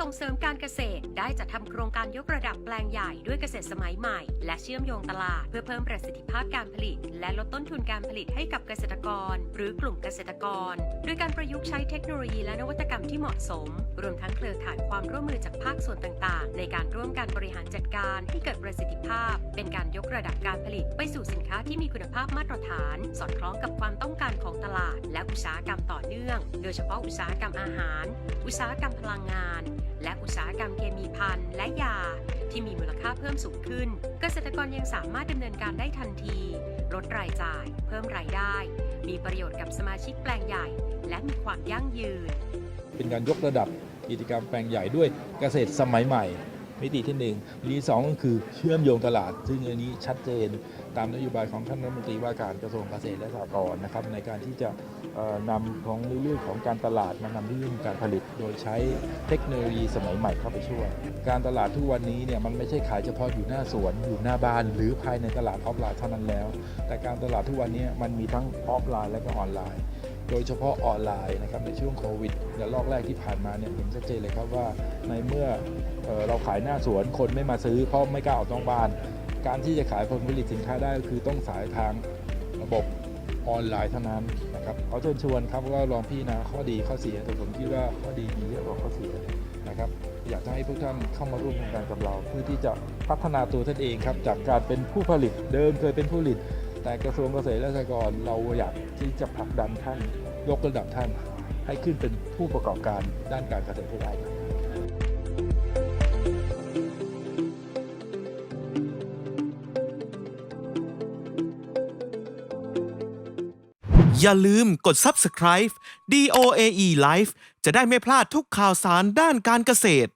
ส่งเสริมการเกษตร ได้จัดทำโครงการยกระดับแปลงใหญ่ด้วยเกษตรสมัยใหม่ และเชื่อมโยงตลาด เพื่อเพิ่มประสิทธิภาพการผลิต และลดต้นทุนการผลิตให้กับเกษตรกร หรือกลุ่มเกษตรกร โดยการประยุกต์ใช้เทคโนโลยีและนวัตกรรมที่เหมาะสม รวมทั้งเครือข่ายความร่วมมือจากภาคส่วนต่างๆ ในการร่วมการบริหารจัดการให้เกิดประสิทธิภาพ เป็นการยกระดับการผลิต ไปสู่สินค้าที่มีคุณภาพมาตรฐาน สอดคล้องกับความต้องการของตลาด และอุตสาหกรรมต่อเนื่อง โดยเฉพาะอุตสาหกรรมอาหาร อุตสาหกรรมพลังงาน และอุตสาหกรรมเคมีภัณฑ์และยา ที่มีมูลค่าเพิ่มสูงขึ้น เกษตรกรยังสามารถดำเนินการได้ทันที ลดรายจ่าย เพิ่มรายได้ มีประโยชน์กับสมาชิกแปลงใหญ่ และมีความยั่งยืน เป็นการยกระดับกิจกรรมแปลงใหญ่ด้วยเกษตรสมัยใหม่ มิติที่หนึ่งมิติสองก็คือเชื่อมโยงตลาด ซึ่งอันนี้ชัดเจนตามนโยบายของท่านรัฐมนตรีว่าการกระทรวงเกษตรและสหกรณ์นะครับในการที่จะนำของเรื่องของการตลาดมานำเรื่องการผลิต โดยใช้เทคโนโลยีสมัยใหม่เข้าไปช่วย การตลาดทุกวันนี้เนี่ยมันไม่ใช่ขายเฉพาะอยู่หน้าสวนอยู่หน้าบ้าน หรือภายในตลาดออฟไลน์เท่านั้นแล้ว แต่การตลาดทุกวันนี้มันมีทั้งออฟไลน์และก็ออนไลน์ โดยเฉพาะออนไลน์นะครับในช่วงโควิดและรอบแรกที่ผ่านมาเนี่ยเห็นชัดเจนเลยครับว่าในเมื่อเออเราขายหน้าสวนคนไม่มาซื้อเพราะไม่กล้าออกนอกบ้าน การที่จะขายผลผลิตสินค้าได้ก็คือต้องสายทางระบบออนไลน์เท่านั้นนะครับขอเชิญชวนครับว่าลองพี่นาข้อดีข้อเสียแต่ผมคิดว่าข้อดีมีเยอะกว่าข้อเสียนะครับอยากจะให้พวกท่านเข้ามาร่วมโครงการกับเรา เพื่อที่จะพัฒนาตัวท่านเองครับจากการเป็นผู้ผลิตเดิมเคยเป็นผู้ผลิต แต่กระทรวงเกษตรและสหกรณ์เราอยากที่จะผลักดันท่านยกระดับท่าน ให้ขึ้นเป็นผู้ประกอบการด้านการเกษตรให้ได้ครับอย่าลืมกด subscribe DOAE Life จะได้ไม่พลาดทุกข่าวสารด้านการเกษตร